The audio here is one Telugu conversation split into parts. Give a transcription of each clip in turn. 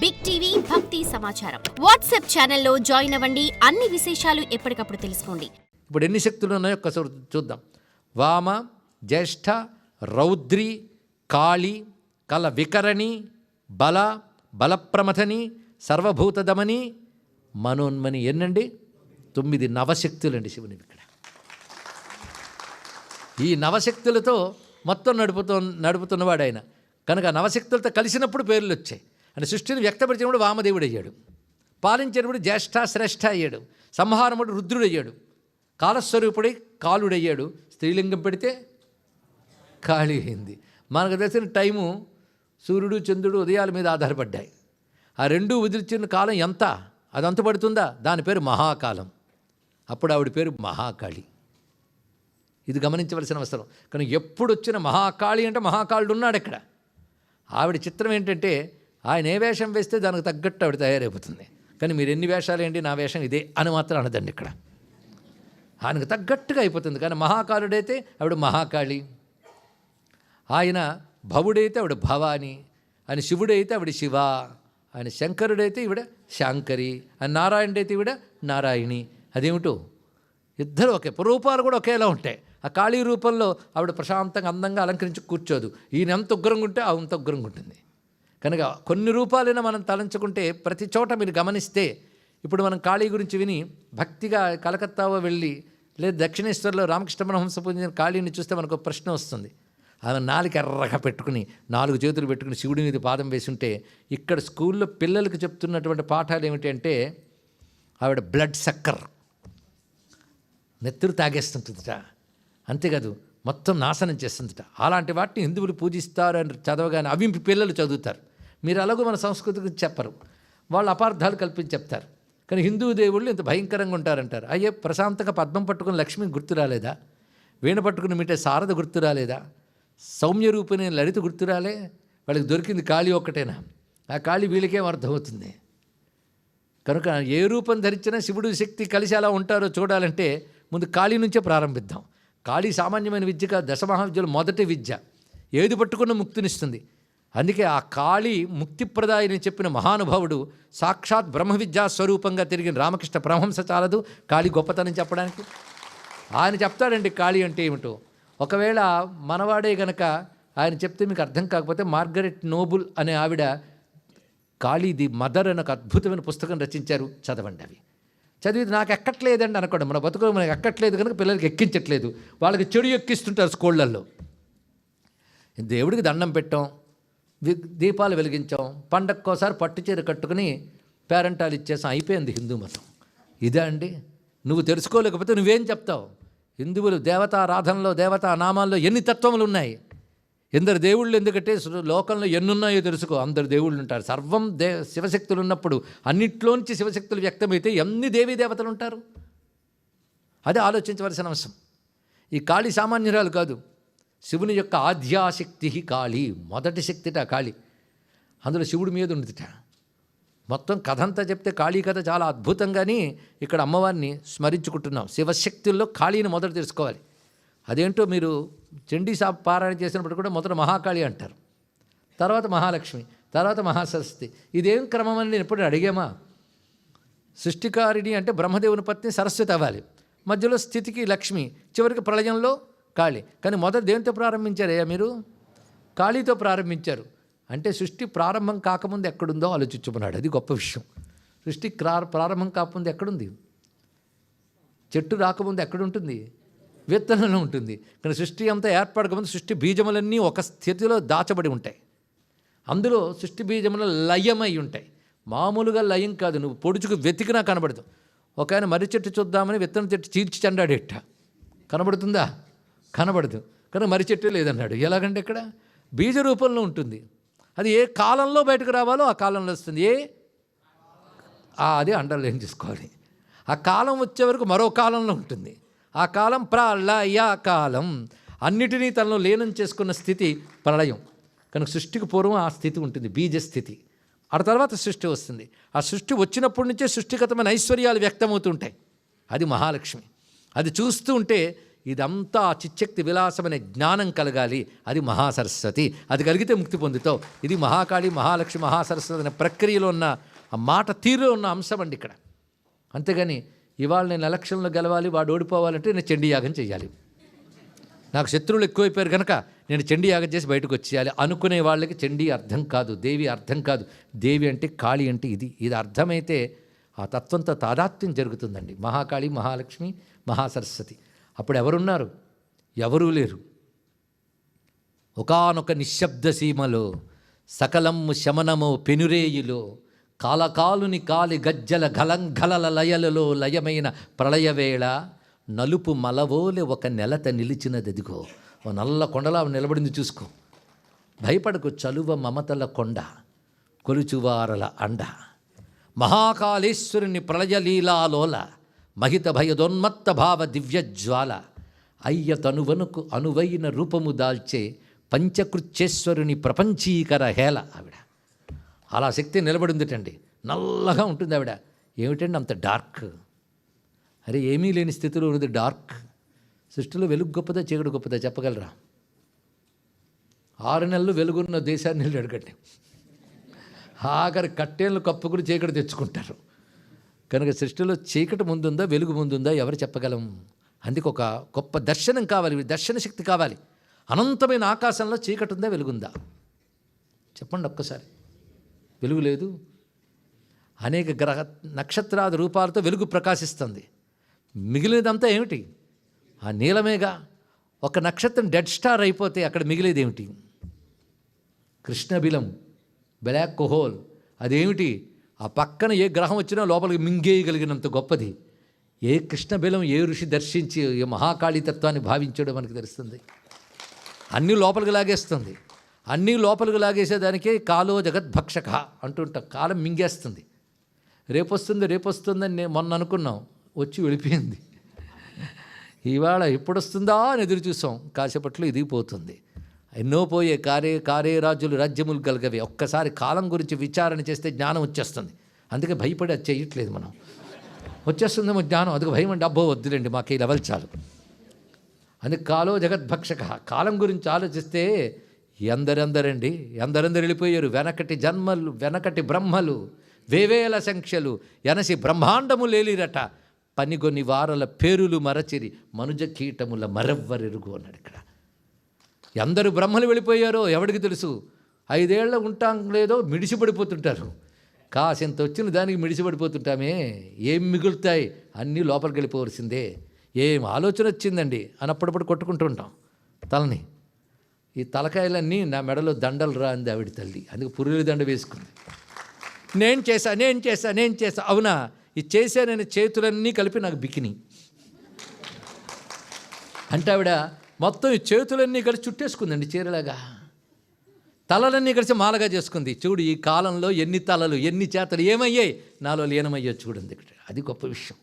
బిగ్ టీవీ భక్తి సమాచారం వాట్సాప్ ఛానల్లో జాయిన్ అవ్వండి. అన్ని విశేషాలు ఎప్పటికప్పుడు తెలుసుకోండి. ఇప్పుడు ఎన్ని శక్తులు ఉన్నాయో ఒక్కసారి చూద్దాం. వామ జ్యేష్ఠ రౌద్రి కాళి కల వికరణి బల బలప్రమథని సర్వభూతదమని మనోన్మని ఎన్నండి? తొమ్మిది నవశక్తులండి శివుని ఇక్కడ. ఈ నవశక్తులతో మొత్తం నడుపుతూ నడుపుతున్నవాడు ఆయన. కనుక నవశక్తులతో కలిసినప్పుడు పేర్లు వచ్చాయి అని సృష్టిని వ్యక్తపరిచినప్పుడు వామదేవుడు అయ్యాడు పాలించినప్పుడు జ్యేష్ఠ శ్రేష్ఠ అయ్యాడు. సంహారముడు రుద్రుడయ్యాడు. కాలస్వరూపుడై కాలుడయ్యాడు. స్త్రీలింగం పెడితే ఖాళీ అయింది. మనకు తెలిసిన టైము సూర్యుడు చంద్రుడు ఉదయాల మీద ఆధారపడ్డాయి. ఆ రెండు వదిలిచిన కాలం ఎంత? అది అంత పడుతుందా? దాని పేరు మహాకాలం. అప్పుడు ఆవిడ పేరు మహాకాళి. ఇది గమనించవలసిన అవసరం. కానీ ఎప్పుడు వచ్చిన మహాకాళి అంటే మహాకాళుడు ఉన్నాడు ఇక్కడ ఆవిడ చిత్రం ఏంటంటే ఆయన ఏ వేషం వేస్తే దానికి తగ్గట్టు ఆవిడ తయారైపోతుంది. కానీ మీరు ఎన్ని వేషాలు ఏంటి? నా వేషం ఇదే అని మాత్రం అనదండి ఇక్కడ. ఆయనకు తగ్గట్టుగా అయిపోతుంది. కానీ మహాకాలుడైతే ఆవిడ మహాకాళి. ఆయన భవుడైతే ఆవిడ భవాని. ఆయన శివుడైతే ఆవిడ శివ. ఆయన శంకరుడైతే ఈవిడ శాంకరి. ఆయన నారాయణుడైతే ఈవిడ నారాయణి. అదేమిటో? ఇద్దరు ఒకే రూపాలు కూడా ఒకేలా ఉంటాయి. ఆ కాళీ రూపంలో ఆవిడ ప్రశాంతంగా అందంగా అలంకరించి కూర్చోదు. ఈయన ఎంత ఉగ్రంగా ఉంటే ఆ అంత ఉగ్రంగా ఉంటుంది. కనుక కొన్ని రూపాలైనా మనం తలంచుకుంటే ప్రతి చోట మీరు గమనిస్తే ఇప్పుడు మనం కాళీ గురించి విని భక్తిగా కలకత్తావో వెళ్ళి లేదా దక్షిణేశ్వర్లో రామకృష్ణ పరమహంస పూజించిన కాళీని చూస్తే మనకు ప్రశ్న వస్తుంది. ఆమె నాలుగు ఎర్రగా పెట్టుకుని నాలుగు చేతులు పెట్టుకుని శివుడి మీద పాదం వేసుంటే ఇక్కడ స్కూల్లో పిల్లలకు చెప్తున్నటువంటి పాఠాలు ఏమిటి అంటే ఆవిడ బ్లడ్ సక్కర్. నెత్తురు తాగేస్తుంటుందిట. అంతేకాదు మొత్తం నాశనం చేస్తుందిట. అలాంటి వాటిని హిందువులు పూజిస్తారు అని చదవగానే అవి పిల్లలు చదువుతారు. మీరు అలాగో మన సంస్కృతికి చెప్పరు. వాళ్ళు అపార్థాలు కల్పించి చెప్తారు. కానీ హిందూ దేవుళ్ళు ఇంత భయంకరంగా ఉంటారంటారు. అయ్యే ప్రశాంతంగా పద్మం పట్టుకుని లక్ష్మి గుర్తు రాలేదా? వీణ పట్టుకుని మీటే శారద గుర్తు రాలేదా? సౌమ్య రూపిణి లలిత గుర్తు రాలే? వాళ్ళకి దొరికింది కాళీ ఒక్కటేనా? ఆ ఖాళీ వీళ్ళకేం అర్థమవుతుంది? కనుక ఏ రూపం ధరించినా శివుడు శక్తి కలిసి ఎలా ఉంటారో చూడాలంటే ముందు కాళీ నుంచే ప్రారంభిద్దాం. ఖాళీ సామాన్యమైన విద్య కాదు దశమహావిద్యలో మొదటి విద్య. ఏది పట్టుకున్న ముక్తినిస్తుంది. అందుకే ఆ కాళీ ముక్తిప్రదాయని చెప్పిన మహానుభావుడు సాక్షాత్ బ్రహ్మ విద్యా స్వరూపంగా తిరిగిన రామకృష్ణ పరమహంస చాలదు. కాళీ గొప్పతనం చెప్పడానికి. ఆయన చెప్తాడండి కాళీ అంటే ఏమిటో. ఒకవేళ మనవాడే గనక ఆయన చెప్తే మీకు అర్థం కాకపోతే మార్గరెట్ నోబుల్ అనే ఆవిడ కాళీ ది మదర్ అని ఒక అద్భుతమైన పుస్తకం రచించారు. చదవండి అవి. చదివి నాకు ఎక్కట్లేదండి అనుకోండి. మన బతుకులు మనకు ఎక్కట్లేదు కనుక పిల్లలకి ఎక్కించట్లేదు. వాళ్ళకి చెడు ఎక్కిస్తుంటారు స్కూళ్ళల్లో. దేవుడికి దండం పెట్టాం. దీపాలు వెలిగించాం. పండక్కోసారి పట్టు చీర కట్టుకుని పేరెంటాలు ఇచ్చేసాం. అయిపోయింది హిందూ మతం. ఇదే అండి. నువ్వు తెలుసుకోలేకపోతే నువ్వేం చెప్తావు? హిందువులు దేవతారాధనలో దేవతా నామాల్లో ఎన్ని తత్వములు ఉన్నాయి ఎందరు దేవుళ్ళు ఎందుకంటే లోకంలో ఎన్నున్నాయో తెలుసుకో. అందరు దేవుళ్ళు ఉంటారు. సర్వం దే శివశక్తులు ఉన్నప్పుడు అన్నిట్లోంచి శివశక్తులు వ్యక్తమైతే ఎన్ని దేవీ దేవతలు ఉంటారు? అదే ఆలోచించవలసిన అంశం ఈ కాళీ సామాన్యురాలు కాదు. శివుని యొక్క ఆద్యాశక్తి కాళి మొదటి శక్తిట కాళి అందులో శివుడి మీద ఉండిట మొత్తం కథ అంతా చెప్తే కాళీ కథ చాలా అద్భుతంగాని ఇక్కడ అమ్మవారిని స్మరించుకుంటున్నాం. శివశక్తుల్లో కాళీని మొదట తెలుసుకోవాలి. అదేంటో మీరు చండీ సా పారాయణ చేసినప్పుడు కూడా మొదట మహాకాళి అంటారు. తర్వాత మహాలక్ష్మి తర్వాత మహాసరస్వతి. ఇదేం క్రమం అని నేను ఎప్పుడు అడిగామా? సృష్టికారిణి అంటే బ్రహ్మదేవుని పత్ని సరస్వతి అవ్వాలి. మధ్యలో స్థితికి లక్ష్మి. చివరికి ప్రళయంలో కాళి కానీ మొదట దేనితో ప్రారంభించారయ్యా మీరు? కాళీతో ప్రారంభించారు. అంటే సృష్టి ప్రారంభం కాకముందు ఎక్కడుందో ఆలోచించుకున్నాడు అది గొప్ప విషయం. సృష్టి ప్రారంభం కాకముందు ఎక్కడుంది? చెట్టు రాకముందు ఎక్కడుంటుంది? విత్తనంలో ఉంటుంది. కానీ సృష్టి అంతా ఏర్పడకముందు సృష్టి బీజములన్నీ ఒక స్థితిలో దాచబడి ఉంటాయి. అందులో సృష్టి బీజములు లయమై ఉంటాయి. మామూలుగా లయం కాదు. నువ్వు పొడుచుకు వెతికినా కనబడదు. ఒక ఆయన మర్రి చెట్టు చూద్దామని విత్తనం చెట్టు చీల్చి చండాడేట. కనబడుతుందా? కనబడదు. కానీ మర్రి చెట్టు లేదన్నాడు. ఎలాగంటే ఇక్కడ? బీజ రూపంలో ఉంటుంది. అది ఏ కాలంలో బయటకు రావాలో ఆ కాలంలో వస్తుంది. ఏ? అది అండర్లైన్ చేసుకోవాలి. ఆ కాలం వచ్చే వరకు మరో కాలంలో ఉంటుంది. ఆ కాలం ప్రళయ కాలం అన్నిటినీ తనలో లీనం చేసుకున్న స్థితి ప్రళయం. కనుక సృష్టికి పూర్వం ఆ స్థితి ఉంటుంది. బీజ స్థితి. ఆ తర్వాత సృష్టి వస్తుంది. ఆ సృష్టి వచ్చినప్పటి నుంచే సృష్టిగతమైన ఐశ్వర్యాలు వ్యక్తమవుతుంటాయి. అది మహాలక్ష్మి. అది చూస్తూ ఉంటే ఇదంతా ఆ చిచ్చక్తి విలాసమనే జ్ఞానం కలగాలి. అది మహాసరస్వతి. అది కలిగితే ముక్తి పొందుతావు. ఇది మహాకాళి మహాలక్ష్మి మహాసరస్వతి అనే ప్రక్రియలో ఉన్న ఆ మాట తీరులో ఉన్న అంశం అండి ఇక్కడ. అంతేగాని ఇవాళ నేను ఎలక్షన్లో గెలవాలి వాడు ఓడిపోవాలంటే నేను చండీ యాగం చేయాలి నాకు శత్రువులు ఎక్కువైపోయారు కనుక నేను చండీ యాగం చేసి బయటకు వచ్చేయాలి. అనుకునే వాళ్ళకి చండీ అర్థం కాదు దేవి అర్థం కాదు. దేవి అంటే కాళి అంటే ఇది. ఇది అర్థమైతే ఆ తత్వంతో తాదాత్మ్యం జరుగుతుందండి. మహాకాళి మహాలక్ష్మి మహాసరస్వతి. అప్పుడు ఎవరున్నారు ఎవరూ లేరు. ఒకానొక నిశ్శబ్ద సీమలో సకలము శమనము పెనురేయులో కాలకాలుని కాలి గజ్జల గలంఘలల లయలలో లయమైన ప్రళయవేళ నలుపు మలవోలె ఒక నెలత నిలిచినదదిగో ఓ నల్ల కొండలా నిలబడింది చూసుకో. భయపడకు చలువ మమతల కొండ కొలుచువారల అండ. మహాకాళేశ్వరుని ప్రళయలీలాలోల మహిత భయదోన్మత్త భావ దివ్యజ్వాల అయ్య తనువనుకు అనువైన రూపము దాల్చే పంచకృత్యేశ్వరుని ప్రపంచీకర హేళ ఆవిడ. అలా శక్తి నిలబడిందిటండి. నల్లగా ఉంటుంది ఆవిడ. ఏమిటండి అంత డార్క్? అరే ఏమీ లేని స్థితిలో ఉన్నది డార్క్. సృష్టిలో వెలుగు గొప్పదా చీకటి గొప్పదా చెప్పగలరా? ఆరు నెలలు వెలుగున్న దేశాన్ని అడగండి. ఆఖరి కట్టేళ్ళు కప్పుకుని చీకటి తెచ్చుకుంటారు. కనుక సృష్టిలో చీకటి ముందుందా వెలుగు ముందుందా ఎవరు చెప్పగలం? అందుకు ఒక గొప్ప దర్శనం కావాలి దర్శన శక్తి కావాలి. అనంతమైన ఆకాశంలో చీకటి ఉందా వెలుగుందా? చెప్పండి ఒక్కసారి. వెలుగు లేదు. అనేక గ్రహ నక్షత్రాది రూపాలతో వెలుగు ప్రకాశిస్తుంది. మిగిలినదంతా ఏమిటి? ఆ నీలమేగా. ఒక నక్షత్రం డెడ్ స్టార్ అయిపోతే అక్కడ మిగిలేదేమిటి? కృష్ణబిలం బ్లాక్ హోల్ అదేమిటి? ఆ పక్కన ఏ గ్రహం వచ్చినా లోపలికి మింగేయగలిగినంత గొప్పది. ఏ కృష్ణబిలం ఏ ఋషి దర్శించి ఏ మహాకాళీ తత్వాన్ని భావించాడో మనకు తెలుస్తుంది. అన్నీ లోపలికి లాగేస్తుంది. అన్నీ లోపలికి లాగేసేదానికే కాలో జగద్భక్షక అంటుంటాం. కాలం మింగేస్తుంది. రేపొస్తుంది రేపొస్తుందని నేను మొన్న అనుకున్నాం. వచ్చి వెళ్ళిపోయింది. ఇవాళ ఎప్పుడు వస్తుందా అని ఎదురు చూసాం. కాసేపట్లో ఇది పోతుంది. ఎన్నో పోయే కార్య కార్యరాజులు రాజ్యములు కలగవే. ఒక్కసారి కాలం గురించి విచారణ చేస్తే జ్ఞానం వచ్చేస్తుంది. అందుకే భయపడి అది చేయట్లేదు మనం. వచ్చేస్తుందేమో జ్ఞానం. అందుకు భయం అంటే అబ్బో వద్దులేండి మాకు ఈ లెవెల్ చాలు. అందుకు కాలో జగద్భక్షక కాలం గురించి ఆలోచిస్తే ఎందరెందరండి ఎందరెందరు వెళ్ళిపోయారు? వెనకటి జన్మలు వెనకటి బ్రహ్మలు వేవేల సంఖ్యలు ఎనసి బ్రహ్మాండము లేలిరట. పనిగొని వారల పేరులు మరచిరి మనుజ కీటముల మరెవ్వరెరుగు అన్నాడు ఇక్కడ. ఎందరు బ్రహ్మలు వెళ్ళిపోయారో ఎవడికి తెలుసు? ఐదేళ్ళ ఉంటాం లేదో మిడిసిపడిపోతుంటారు. కాసింత వచ్చిన దానికి మిడిసిపడిపోతుంటామే. ఏం మిగులుతాయి? అన్నీ లోపలికి వెళ్ళిపోవలసిందే. ఏం ఆలోచన వచ్చిందండి? అని అప్పుడప్పుడు కొట్టుకుంటూ ఉంటాం. తలని. ఈ తలకాయలన్నీ నా మెడలో దండలు రా అంది ఆవిడ తల్లి. అందుకు పురుగు దండ వేసుకుంది. నేను చేశా నేను చేశా నేను చేశా. అవునా? ఈ చేశానని చేతులన్నీ కలిపి నాకు బికిని. అంటే ఆవిడ మొత్తం ఈ చేతులన్నీ కలిసి చుట్టేసుకుందండి చీరలాగా. తలలన్నీ కలిసి మాలగా చేసుకుంది. చూడు ఈ కాలంలో ఎన్ని తలలు ఎన్ని చేతలు ఏమయ్యాయి? నాలో లీనమయ్యో చూడండి ఇక్కడ. అది గొప్ప విషయం.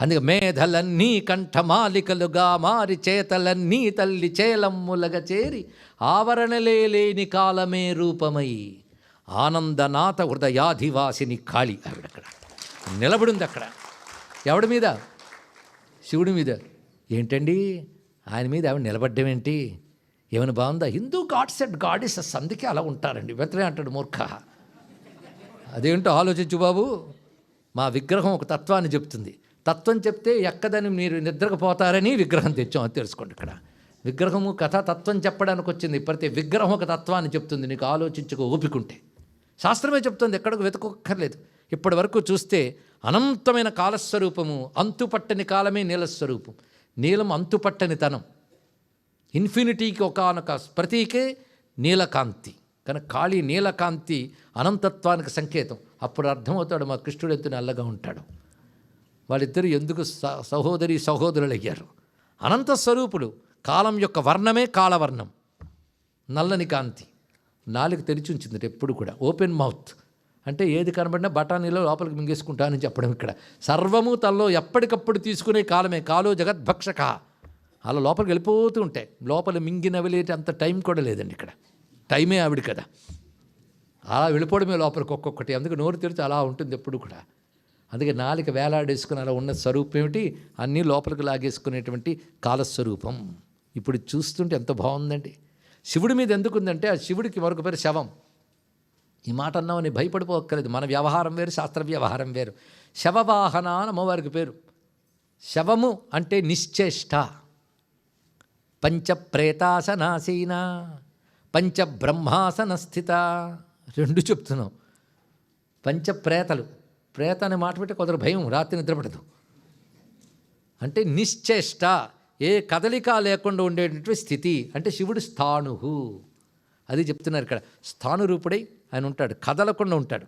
అందుకే మేధలన్నీ కంఠమాలికలుగా మారి చేతలన్నీ తల్లి చేలమ్ములగా చేరి ఆవరణలే లేని కాలమే రూపమై ఆనందనాథ హృదయాధివాసిని కాళి ఆవిడక్కడ. నిలబడింది అక్కడ. ఎవడి మీద? శివుడి మీద. ఏంటండి? ఆయన మీద ఆవిడ నిలబడ్డం ఏంటి? ఏమైనా బాగుందా? హిందూ గాడ్స్ అండ్ గాడెసెస్ అందుకే అలా ఉంటారండి. వెంటనే అంటాడు మూర్ఖ. అదేంటో ఆలోచించు బాబు. మా విగ్రహం ఒక తత్వాన్ని చెప్తుంది. తత్వం చెప్తే ఎక్కదని మీరు నిద్రకు పోతారని విగ్రహం తెచ్చాం. అది తెలుసుకోండి ఇక్కడ. విగ్రహము కథ తత్వం చెప్పడానికి వచ్చింది. ప్రతి విగ్రహం ఒక తత్వాన్ని చెప్తుంది. నీకు ఆలోచించుకో ఓపికంటే శాస్త్రమే చెప్తుంది. ఎక్కడికి వెతుకోక్కర్లేదు. ఇప్పటి వరకు చూస్తే అనంతమైన కాలస్వరూపము అంతుపట్టని కాలమే నీలస్వరూపం. నీలం అంతుపట్టని తనం. ఇన్ఫినిటీకి ఒకనొక ప్రతీకే నీలకాంతి. కనుక కాళీ నీలకాంతి అనంతత్వానికి సంకేతం. అప్పుడు అర్థమవుతాడు మా కృష్ణుడు ఎంత నల్లగా ఉంటాడు. వాళ్ళిద్దరూ ఎందుకు స- సహోదరి సహోదరులు అయ్యారు అనంత స్వరూపుడు కాలం యొక్క వర్ణమే కాలవర్ణం. నల్లని కాంతి. నాలుగు తెరిచి ఉంచింది ఎప్పుడు కూడా. Open mouth. అంటే ఏది కనబడినా బఠానీలో లోపలికి మింగేసుకుంటానని చెప్పడం ఇక్కడ. సర్వము తనలో ఎప్పటికప్పుడు తీసుకునే కాలమే. కాలో జగద్భక్షక. అలా లోపలికి వెళ్ళిపోతూ ఉంటాయి లోపల మింగినవలేటి అంత టైం కూడా లేదండి ఇక్కడ. టైమే ఆవిడ కదా. అలా వెళ్ళిపోవడమే లోపలికి ఒక్కొక్కటి. అందుకే నోరు తెరిచి అలా ఉంటుంది ఎప్పుడు కూడా. అందుకే నాలిక వేలాడేసుకుని అలా ఉన్న స్వరూపం ఏమిటి? అన్నీ లోపలికి లాగేసుకునేటువంటి కాలస్వరూపం. ఇప్పుడు చూస్తుంటే ఎంత బాగుందండి. శివుడి మీద ఎందుకు ఉందంటే ఆ శివుడికి మరొక పేరు శవం. ఈ మాట అన్నామని భయపడిపోక్కర్లేదు. మన వ్యవహారం వేరు శాస్త్ర వ్యవహారం వేరు. శవవాహన అని అమ్మవారికి పేరు. శవము అంటే నిశ్చేష్ట. పంచప్రేతాసనాసీన పంచబ్రహ్మాసన స్థిత రెండు చెప్తున్నాం. పంచప్రేతలు. ప్రేత అనే మాట పెట్టి కొందరు భయం రాత్రి నిద్రపడదు. అంటే నిశ్చేష్ట. ఏ కదలిక లేకుండా ఉండేటటువంటి స్థితి. అంటే శివుడు స్థాణు అది చెప్తున్నారు ఇక్కడ. స్థాను రూపుడై ఆయన ఉంటాడు కదలకుండా ఉంటాడు.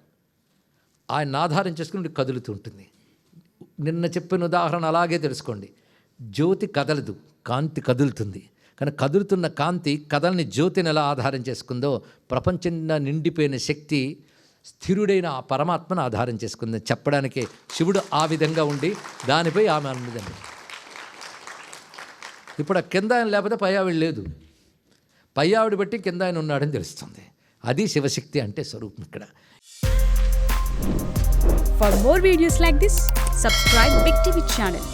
ఆయన ఆధారం చేసుకుని కదులుతూ ఉంటుంది. నిన్న చెప్పిన ఉదాహరణ అలాగే తెలుసుకోండి. జ్యోతి కదలదు కాంతి కదులుతుంది. కానీ కదులుతున్న కాంతి కదలని జ్యోతిని ఎలా ఆధారం చేసుకుందో ప్రపంచంగా నిండిపోయిన శక్తి స్థిరుడైన ఆ పరమాత్మను ఆధారం చేసుకుంది. చెప్పడానికి శివుడు ఆ విధంగా ఉండి దానిపై ఆమె అన్నదండి ఇప్పుడు ఆ కింద ఆయన లేకపోతే పై ఆవిడ లేదు. పై ఆవిడ బట్టి కింద ఆయన ఉన్నాడని తెలుస్తుంది. అది శివశక్తి అంటే స్వరూపం ఇక్కడ. For more videos like this subscribe big TV channel